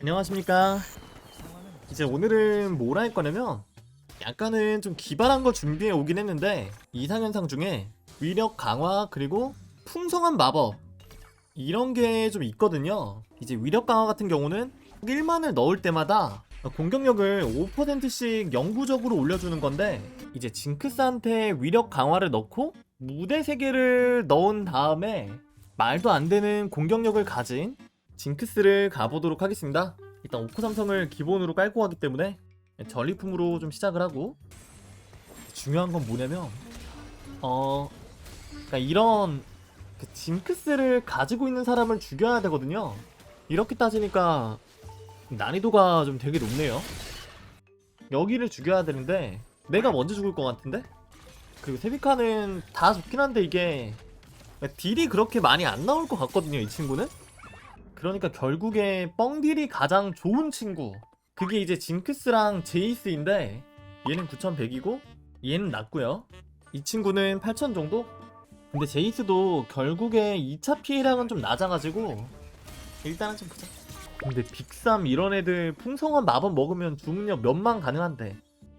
안녕하십니까. 이제 오늘은 뭘 할 거냐면 약간은 좀 기발한 거 준비해 오긴 했는데 이상현상 중에 위력 강화 그리고 풍성한 마법 이런 게 좀 있거든요. 이제 위력 강화 같은 경우는 1만을 넣을 때마다 공격력을 5%씩 영구적으로 올려주는 건데 이제 징크스한테 위력 강화를 넣고 무대 3개를 넣은 다음에 말도 안 되는 공격력을 가진 징크스를 가보도록 하겠습니다. 일단 오크 삼성을 기본으로 깔고 가기 때문에 전리품으로 좀 시작을 하고 중요한 건 뭐냐면 어 그러니까 이런 그 징크스를 가지고 있는 사람을 죽여야 되거든요. 이렇게 따지니까 난이도가 좀 되게 높네요. 여기를 죽여야 되는데 내가 먼저 죽을 것 같은데? 그리고 세비카는 다 좋긴 한데 이게 딜이 그렇게 많이 안 나올 것 같거든요 이 친구는 그러니까 결국에 뻥딜이 가장 좋은 친구. 그게 이제 징크스랑 제이스인데 얘는 9100이고 얘는 낮고요. 이 친구는 8000 정도? 근데 제이스도 결국에 2차 피해량은 좀 낮아가지고 일단은 좀 보자. 근데 빅삼 이런 애들 풍성한 마법 먹으면 주문력 몇만 가능한데.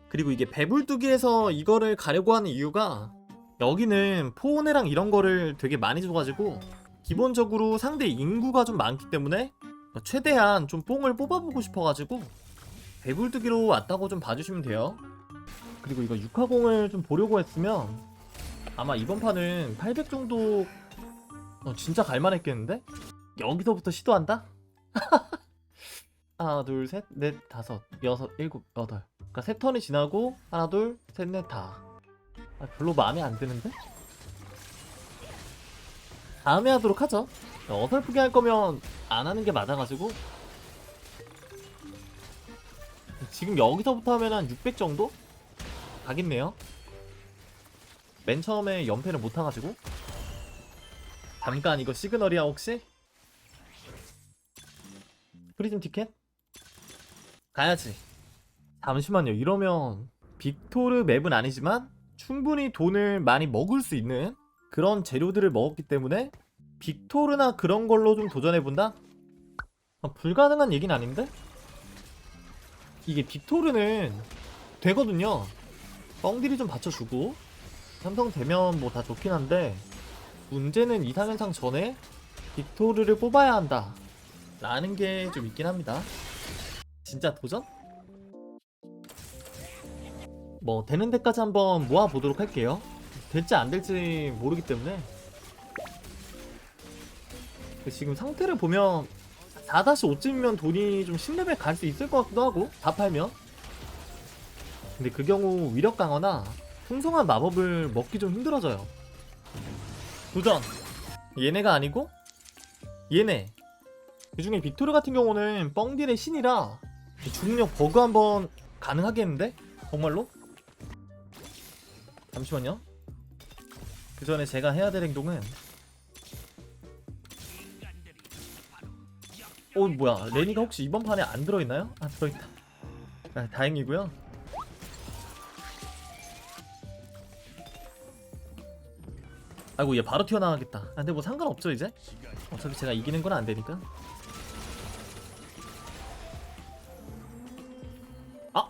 그리고 이게 배불뚝이에서 이거를 가려고 하는 이유가 여기는 포온해랑 이런 거를 되게 많이 줘가지고 기본적으로 상대 인구가 좀 많기 때문에 최대한 좀 뽕을 뽑아보고 싶어가지고 배불뚝이로 왔다고 좀 봐주시면 돼요 그리고 이거 6화공을 좀 보려고 했으면 아마 이번 판은 800 정도 어, 진짜 갈만했겠는데? 여기서부터 시도한다? 하나 둘 셋 넷 다섯 여섯 일곱 여덟 그러니까 세 턴이 지나고 하나 둘 셋 넷다 아, 별로 마음에 안 드는데? 다음에 하도록 하죠 어설프게 할 거면 안 하는 게 맞아가지고 지금 여기서부터 하면 한 600 정도? 가겠네요 맨 처음에 연패를 못 타가지고 잠깐 이거 시그널이야 혹시? 프리즘 티켓? 가야지 잠시만요 이러면 빅토르 맵은 아니지만 충분히 돈을 많이 먹을 수 있는 그런 재료들을 먹었기 때문에 빅토르나 그런 걸로 좀 도전해본다? 아, 불가능한 얘기는 아닌데? 이게 빅토르는 되거든요 뻥들이 좀 받쳐주고 삼성 되면 뭐 다 좋긴 한데 문제는 이상현상 전에 빅토르를 뽑아야 한다 라는 게 좀 있긴 합니다 진짜 도전? 뭐 되는 데까지 한번 모아보도록 할게요 될지 안 될지 모르기 때문에. 지금 상태를 보면 4-5쯤이면 돈이 좀 10레벨 갈 수 있을 것 같기도 하고 다 팔면. 근데 그 경우 위력 강화나 풍성한 마법을 먹기 좀 힘들어져요. 도전. 얘네가 아니고 얘네. 그 중에 빅토르 같은 경우는 뻥딜의 신이라 중력 버그 한번 가능하겠는데? 정말로? 잠시만요 그 전에 제가 해야 될 행동은 어 뭐야. 레니가 혹시 이번 판에 안 들어있나요? 아 들어있다. 아, 다행이고요. 아이고 얘 바로 튀어나가겠다. 아, 근데 뭐 상관없죠 이제? 어차피 제가 이기는 건 안 되니까. 아!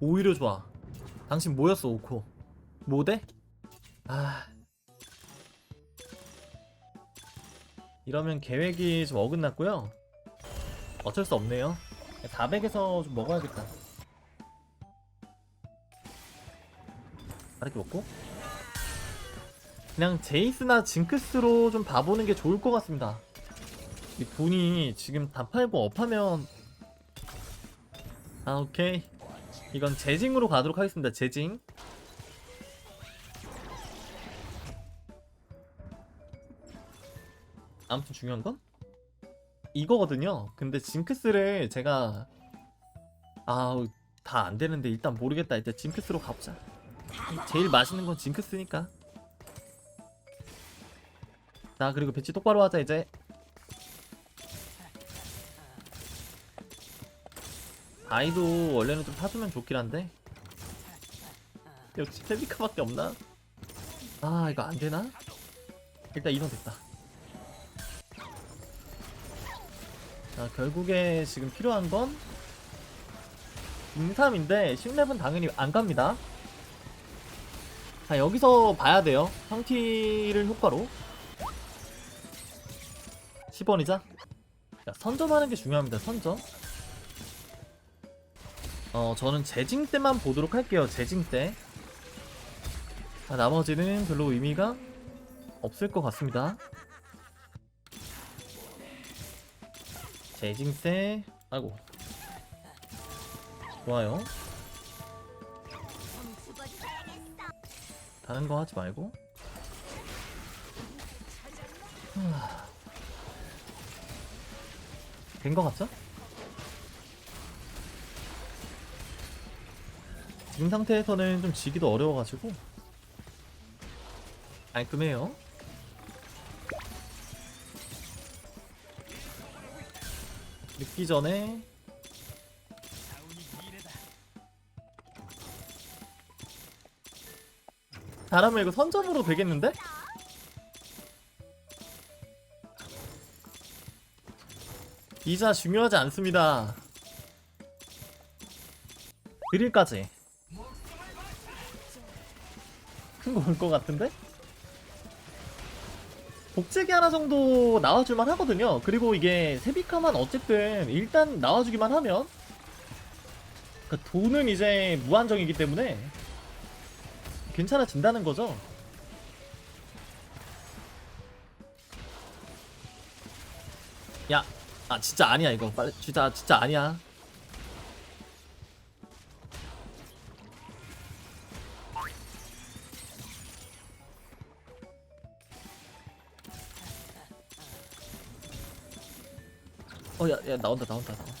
오히려 좋아 당신 뭐였어 오코? 뭐대? 아. 이러면 계획이 좀 어긋났고요. 어쩔 수 없네요. 400에서 좀 먹어야겠다. 빠르게 먹고? 그냥 제이스나 징크스로 좀 봐보는 게 좋을 것 같습니다. 이 돈이 지금 다 팔고 업하면 아 오케이 이건 재징으로 가도록 하겠습니다. 재징. 아무튼 중요한 건 이거거든요. 근데 징크스를 제가 아우 다 안 되는데 일단 모르겠다. 일단 징크스로 가보자. 제일 맛있는 건 징크스니까. 자 그리고 배치 똑바로 하자 이제 아이도 원래는 좀 타주면 좋긴 한데 역시 페비카밖에 없나? 아 이거 안되나? 일단 이선 됐다 자, 결국에 지금 필요한 건 잉삼인데 10렙은 당연히 안 갑니다. 자, 여기서 봐야 돼요. 상티를 효과로. 10원이자. 자, 선점하는 게 중요합니다. 선점. 어, 저는 재징 때만 보도록 할게요. 재징 때. 자, 나머지는 별로 의미가 없을 것 같습니다. 재징 때, 아이고. 좋아요. 다른 거 하지 말고. 된 거 같죠? 지금 상태에서는 좀 지기도 어려워가지고 깔끔해요. 늦기 전에 잘하면 이거 선점으로 되겠는데? 이자 중요하지 않습니다. 드릴까지 큰 거 올 것 같은데? 복제기 하나 정도 나와줄만 하거든요. 그리고 이게 세비카만 어쨌든 일단 나와주기만 하면 그 돈은 이제 무한정이기 때문에 괜찮아진다는 거죠. 야, 아 진짜 아니야 이거. 빨리 진짜 진짜 아니야. 어, 야, 야, 나온다, 나온다, 나온다.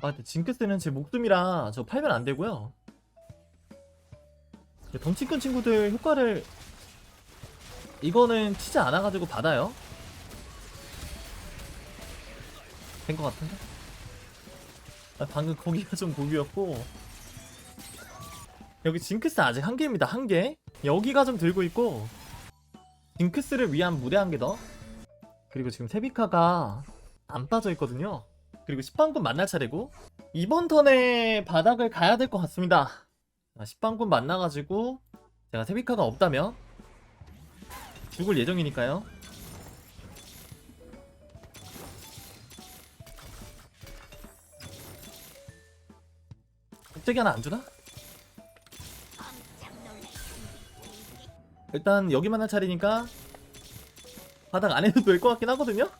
아, 근데 징크스는 제 목숨이라 저 팔면 안 되고요. 네, 덩치 큰 친구들 효과를 이거는 치지 않아가지고 받아요. 된 것 같은데? 아, 방금 거기가 좀 고기였고 여기 징크스 아직 한 개입니다 한 개. 여기가 좀 들고 있고 징크스를 위한 무대 한 개 더. 그리고 지금 세비카가 안 빠져 있거든요. 그리고 10방군 만날 차례고 이번 턴에 바닥을 가야 될 것 같습니다. 10방군 만나가지고 제가 세비카가 없다면 죽을 예정이니까요. 갑자기 하나 안 주나? 일단 여기만 할 차례니까 바닥 안 해도 될 것 같긴 하거든요?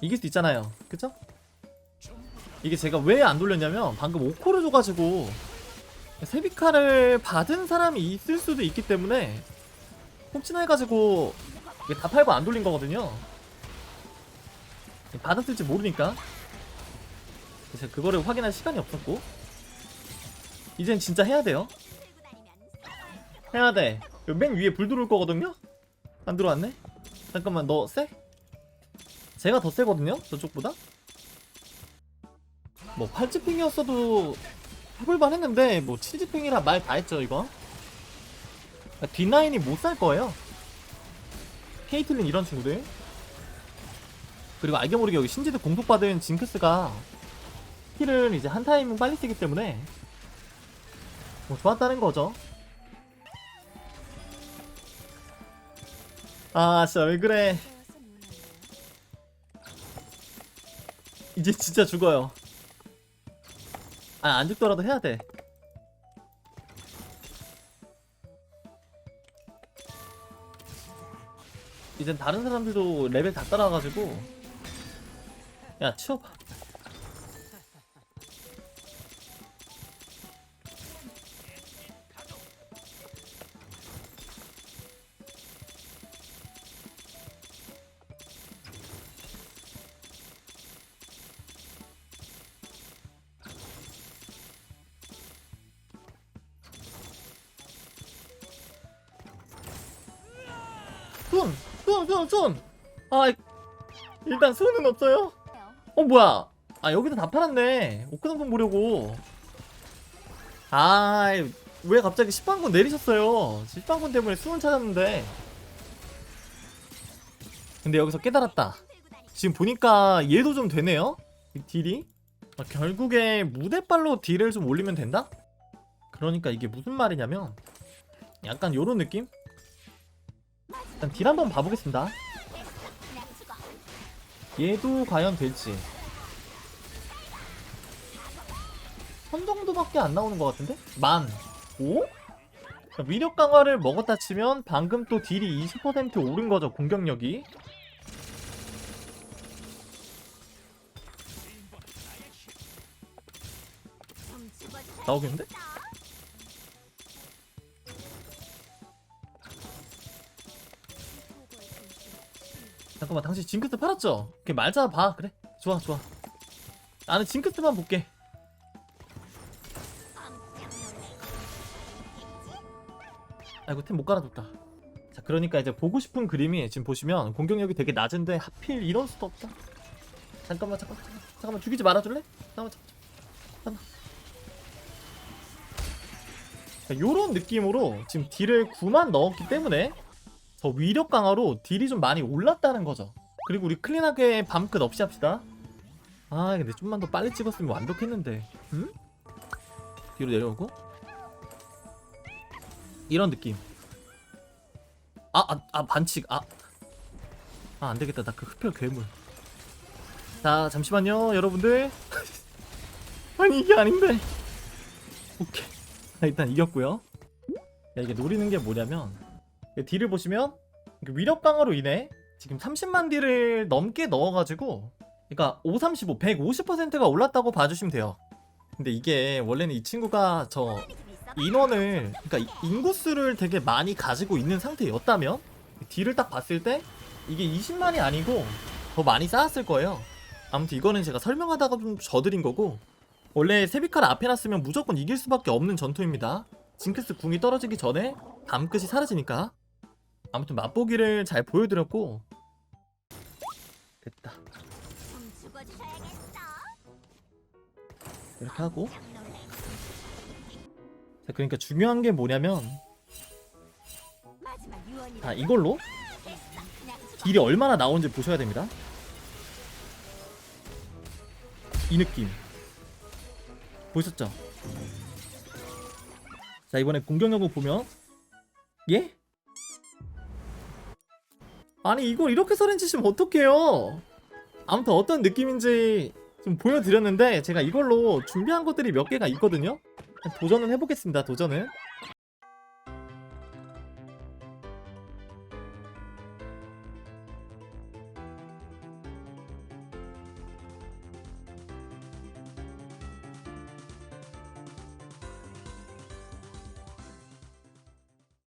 이길 수 있잖아요. 그쵸? 이게 제가 왜 안 돌렸냐면 방금 오코를 줘가지고 세비카를 받은 사람이 있을 수도 있기 때문에 혹시나 해가지고 이게 다 팔고 안 돌린 거거든요. 받았을지 모르니까. 그래서 그거를 확인할 시간이 없었고. 이젠 진짜 해야 돼요. 해야 돼맨 위에 불 들어올 거거든요? 안 들어왔네? 잠깐만 너 쎄? 제가 더 세거든요? 저쪽보다? 뭐 8지핑이었어도 해볼만 했는데 뭐 7지핑이라 말 다 했죠 이거 뒷라인이 못 살 거예요. 케이틀린 이런 친구들 그리고 알게 모르게 여기 신지드 공속받은 징크스가 힐을 이제 한 타이밍 빨리 쓰기 때문에 뭐 좋았다는 거죠. 아, 진짜 왜 그래. 이제 진짜 죽어요. 아, 안 죽더라도 해야 돼. 이젠 다른 사람들도 레벨 다 따라와가지고 야 치워봐 손! 손! 손! 손! 아, 이- 일단 수는 없어요. 어 뭐야? 아 여기도 다 팔았네. 오크상품 보려고. 아왜 갑자기 10방군 내리셨어요? 10방군 때문에 수은 찾았는데. 근데 여기서 깨달았다. 지금 보니까 얘도 좀 되네요. 이 딜이. 아, 결국에 무대빨로 딜을 좀 올리면 된다? 그러니까 이게 무슨 말이냐면 약간 요런 느낌? 일단 딜 한번 봐보겠습니다. 얘도 과연 될지. 선 정도밖에 안 나오는 것 같은데? 만. 오? 자, 위력 강화를 먹었다 치면 방금 또 딜이 20% 오른 거죠, 공격력이. 나오겠는데? 잠깐만, 당신 징크스 팔았죠? 오케이, 말자 봐. 그래. 좋아, 좋아. 나는 징크스만 볼게. 아이고 템 못 갈아줬다 자 그러니까 이제 보고 싶은 그림이 지금 보시면 공격력이 되게 낮은데 하필 이럴 수도 없다 잠깐만 잠깐만 잠깐만, 죽이지 말아줄래? 잠깐만 잠깐만 잠깐만 자, 요런 느낌으로 지금 딜을 9만 넣었기 때문에 저 위력 강화로 딜이 좀 많이 올랐다는 거죠 그리고 우리 클린하게 밤끝 없이 합시다 아 근데 좀만 더 빨리 찍었으면 완벽했는데 응? 뒤로 내려오고 이런 느낌. 아, 아, 아 반칙. 아. 아, 안 되겠다. 나 그 흡혈 괴물. 자, 잠시만요, 여러분들. 아니, 이게 아닌데. 오케이. 자, 일단 이겼고요. 야, 이게 노리는 게 뭐냐면 이 딜을 보시면 이게 위력 강화로 인해 지금 30만 딜을 넘게 넣어가지고 그러니까 5, 35, 150%가 올랐다고 봐주시면 돼요. 근데 이게 원래는 이 친구가 저 인원을 그러니까 이- 인구수를 되게 많이 가지고 있는 상태였다면 딜을 딱 봤을 때 이게 20만이 아니고 더 많이 쌓았을 거예요. 아무튼 이거는 제가 설명하다가 좀 져드린 거고 원래 세비카를 앞에 놨으면 무조건 이길 수밖에 없는 전투입니다. 징크스 궁이 떨어지기 전에 밤끝이 사라지니까 아무튼 맛보기를 잘 보여드렸고. 됐다. 이렇게 하고. 자, 그러니까 중요한 게 뭐냐면 자 이걸로? 딜이 얼마나 나오는지 보셔야 됩니다. 이 느낌. 보셨죠? 자 이번에 공격력을 보면 예? 아니 이걸 이렇게 서렌지시면 어떡해요? 아무튼 어떤 느낌인지 좀 보여드렸는데 제가 이걸로 준비한 것들이 몇 개가 있거든요? 도전은 해보겠습니다 도전은